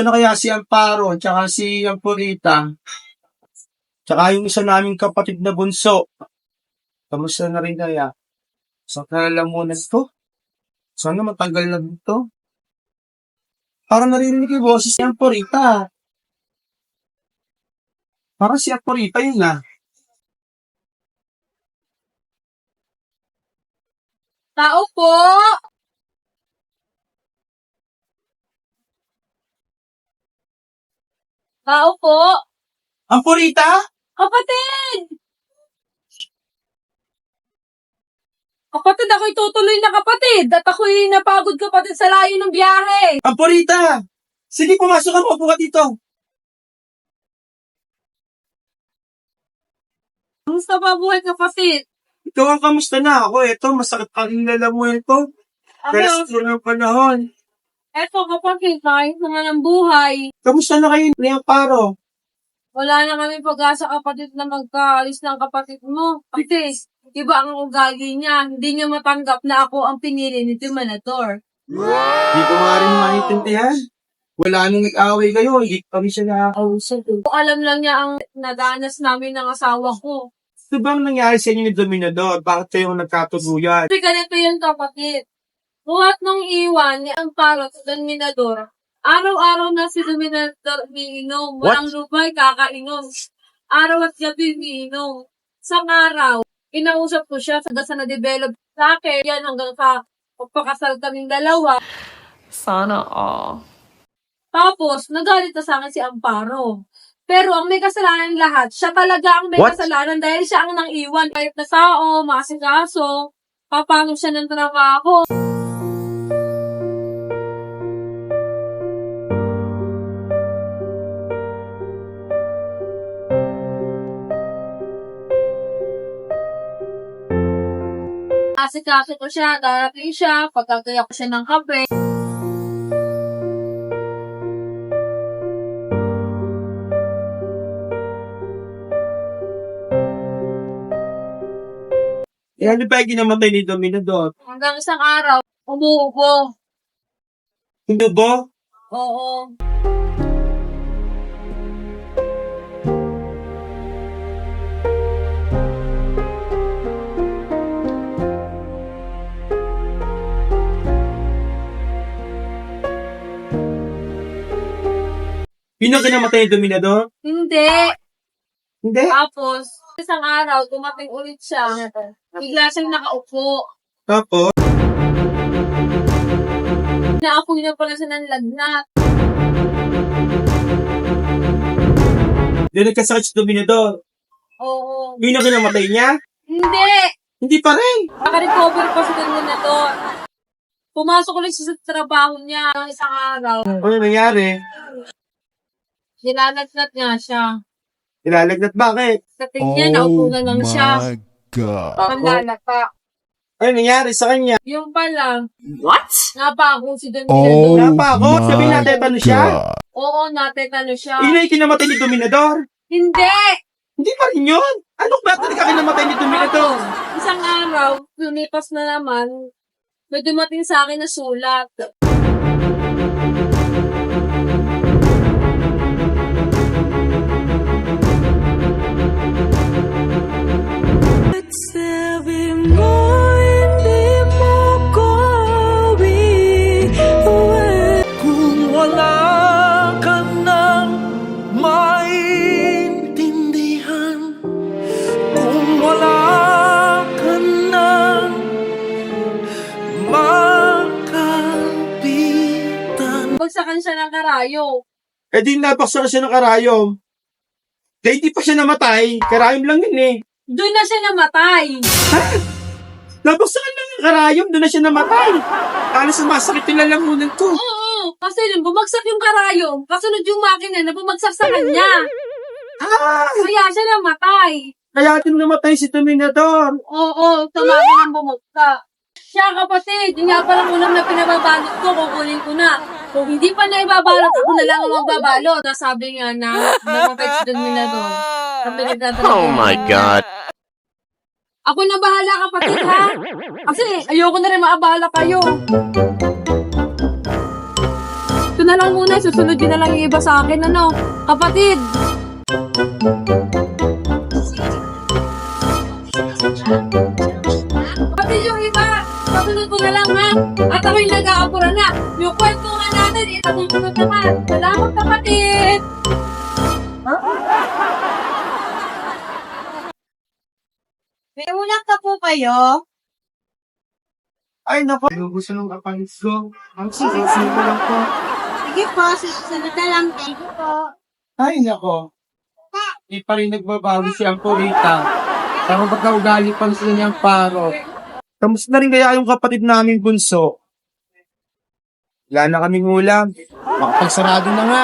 Na kaya si Amparo, tsaka si Ampurita, tsaka yung isa naming kapatid na bunso? Kamusta na rin kaya? Sa kalalamunan to? Sana matagal na dito. Parang narinig yung boses ni Ampurita. Parang si Ampurita yun ah. Tao po! Tao po! Ampurita? Kapatid! Kapatid, ako'y tutuloy na kapatid. At ako'y napagod kapatid sa layo ng biyahe. Ampurita! Sige, pumasok ka. Upo ka dito. Kamusta pa buhay kapatid? Ikaw ang kamusta na ako. Ito, masakit ang lalamuin ko. Pero Ako, sa ng panahon. Eto kapatid, kahit naman ang buhay. Kamusta na kayo ni Amparo? Wala na kami pag-asa kapatid na magkaalis ng kapatid mo. Kasi, iba ang ugali niya. Hindi niya matanggap na ako ang pinili ni Timanador. Hindi ko nga rin maintindihan. Wala nung nag-away kayo, hindi rin siya nakakausap. Kung alam lang niya ang nadanas namin ng asawa ko. Ito bang nangyari sa inyo ni Dominador? Bakit kayo nagkatuluyan? Kasi ganito yun kapatid. Buhat nung iwan ni Amparo sa Dominador, araw-araw na si Dominador umiinom. Walang lupay, kakainom. Araw at gabi umiinom. Sa araw, inausap ko siya hanggang sa na-develop sa akin. Yan hanggang sa pagpakasal kaming dalawa. Sana all. Tapos, nagalit na sa akin si Amparo. Pero ang may kasalanan lahat, siya talaga ang may What? kasalanan dahil siya ang nang iwan. Kahit na sao, masikaso, papangin siya ng trabaho. Asikaso ko siya, darating siya, pagkagaya ko siya ng kape. Eh, ano ba yung ginamatay ni Dominador? Hanggang isang araw, umuubo. Hindi ba? Oo. Yun ang ginamatay ni Dominador? Hindi. Hindi. Tapos, isang araw, dumating ulit siya. Bigla siyang nakaupo. Tapos, Naapoy na pala siya ng lagnat. doon nagkasakit si Dominador. Oo. Yun ang ginamatay niya? Hindi! Hindi pa rin. Naka-recover pa na to. Pumasok ulit siya sa trabaho niya ng isang araw. Ano nangyari? Nilalagnat nga siya. Nilalagnat bakit? Sa tingin, naupo na lang siya. my God. Panlalata. Ano nangyari sa kanya? Yung pala, What? napako si Don Oh Mirador. Wala pa ako. Sabihin natin, ano siya? God. Oo, natetano siya. Ang kinamatay ni Dominador? Hindi! Hindi pa rin yun. Ano ba talaga kinamatay ni Dominador? Isang araw, lumipas na naman, may dumating sa akin na sulat. Bagsakan siya ng karayo. Eh di nabaksa siya ng karayom. Dahil hindi pa siya namatay. Karayom lang yun eh. Doon na siya namatay. Nabaksakan lang ng karayom. Doon na siya namatay. Alas sumasakit yung lalamunan ko. Oo, kasi nung bumagsak yung karayo, kasunod yung makina na bumagsak sa kanya. Ah! Kaya siya namatay. Kaya din namatay si Dominador. Oo, sa makina bumagsak. Siya kapatid, yun nga palang ulam na pinababalot ko, kukunin ko na. Kung hindi pa na ibabalot, ako na lang ang magbabalot. Sabi nga na, nakapit si Dominador. Sabi nagtatanong. Oh my God. Ako na bahala kapatid ha. Kasi ayoko na rin maabala kayo. Ito na lang muna, susunod yun na lang yung iba sa akin, ano? Kapatid! Kapatid yung iba, kasunod ko na lang, ha? At ako'y nag-aapura na. Yung kwento nga natin, itasunod naman. Salamat, kapatid! May ulam ka po kayo? Ay, naku. Gusto nung kapatid ko. Ang sige, sige lang po. Sige po, susunod na lang. Thank you po. Ay, nako. Di pa rin nagbabago si Uncle Rita. Parang ba't ugali pa sila niyang paro. Kamusta na rin kaya yung kapatid namin bunso? Wala na kaming ulam. Makapagsarado na nga.